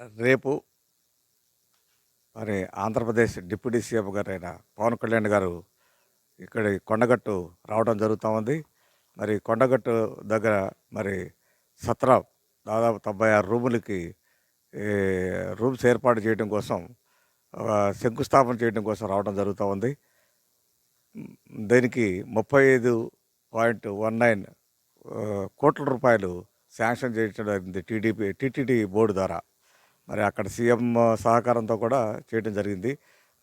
రేపు మరి Andhra Pradesh deputy CM గారైన పవన్ కళ్యాణ్ గారు ఇక్కడ కొండగట్టు రావడం జరుగుతూ ఉంది. మరి కొండగట్టు దగ్గర మరి సత్రం దాదాపు తొంభై ఆరు రూములకి రూమ్స్ ఏర్పాటు చేయడం కోసం శంకుస్థాపన చేయడం కోసం రావడం జరుగుతూ ఉంది. దీనికి ముప్పై ఐదు పాయింట్ వన్ నైన్ కోట్ల రూపాయలు శాంక్షన్ చేయడం జరిగింది టీడీపీ టీటీడీ బోర్డు ద్వారా. మరి అక్కడ సీఎం సహకారంతో కూడా చేయడం జరిగింది.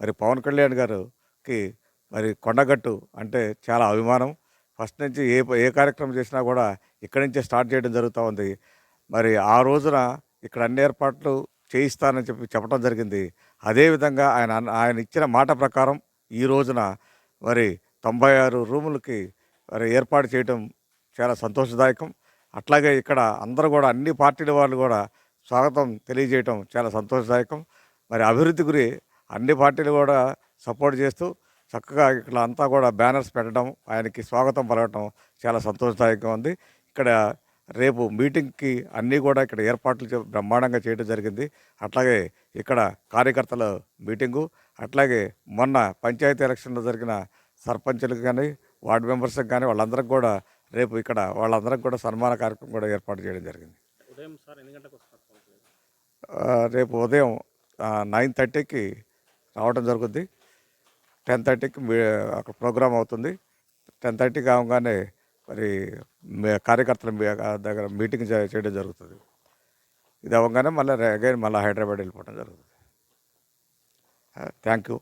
మరి పవన్ కళ్యాణ్ గారికి మరి కొండగట్టు అంటే చాలా అభిమానం. ఫస్ట్ నుంచి ఏ ఏ కార్యక్రమం చేసినా కూడా ఇక్కడి నుంచే స్టార్ట్ చేయడం జరుగుతూ ఉంది. మరి ఆ రోజున ఇక్కడ అన్ని ఏర్పాట్లు చేయిస్తానని చెప్పి చెప్పడం జరిగింది. అదేవిధంగా ఆయన ఆయన ఇచ్చిన మాట ప్రకారం ఈ రోజున మరి తొంభై ఆరు రూములకి మరి ఏర్పాటు చేయడం చాలా సంతోషదాయకం. అట్లాగే ఇక్కడ అందరూ కూడా అన్ని పార్టీల వాళ్ళు కూడా స్వాగతం తెలియజేయటం చాలా సంతోషదాయకం. మరి అభివృద్ధి గురి అన్ని పార్టీలు కూడా సపోర్ట్ చేస్తూ చక్కగా ఇక్కడ అంతా కూడా బ్యానర్స్ పెట్టడం ఆయనకి స్వాగతం పలకటం చాలా సంతోషదాయకంగా ఉంది. ఇక్కడ రేపు మీటింగ్కి అన్నీ కూడా ఇక్కడ ఏర్పాట్లు చే- బ్రహ్మాండంగా చేయడం జరిగింది. అట్లాగే ఇక్కడ కార్యకర్తల మీటింగు అట్లాగే మొన్న పంచాయతీ ఎలక్షన్లో జరిగిన సర్పంచులకు కానీ వార్డు మెంబర్స్కి కానీ వాళ్ళందరికీ కూడా రేపు ఇక్కడ వాళ్ళందరికీ కూడా సన్మాన కార్యక్రమం కూడా ఏర్పాటు చేయడం జరిగింది. ఉదయం సార్ ఎన్ని గంటలకు వస్తారు? రేపు ఉదయం నైన్ థర్టీకి రావడం జరుగుద్ది. టెన్ థర్టీకి అక్కడ ప్రోగ్రామ్ అవుతుంది. టెన్ థర్టీ కావగానే మరి కార్యకర్తల దగ్గర మీటింగ్ చేయడం జరుగుతుంది. ఇది అవ్వగానే మళ్ళీ అగైన్ మళ్ళీ హైదరాబాద్ వెళ్ళిపోవడం జరుగుతుంది. Thank you.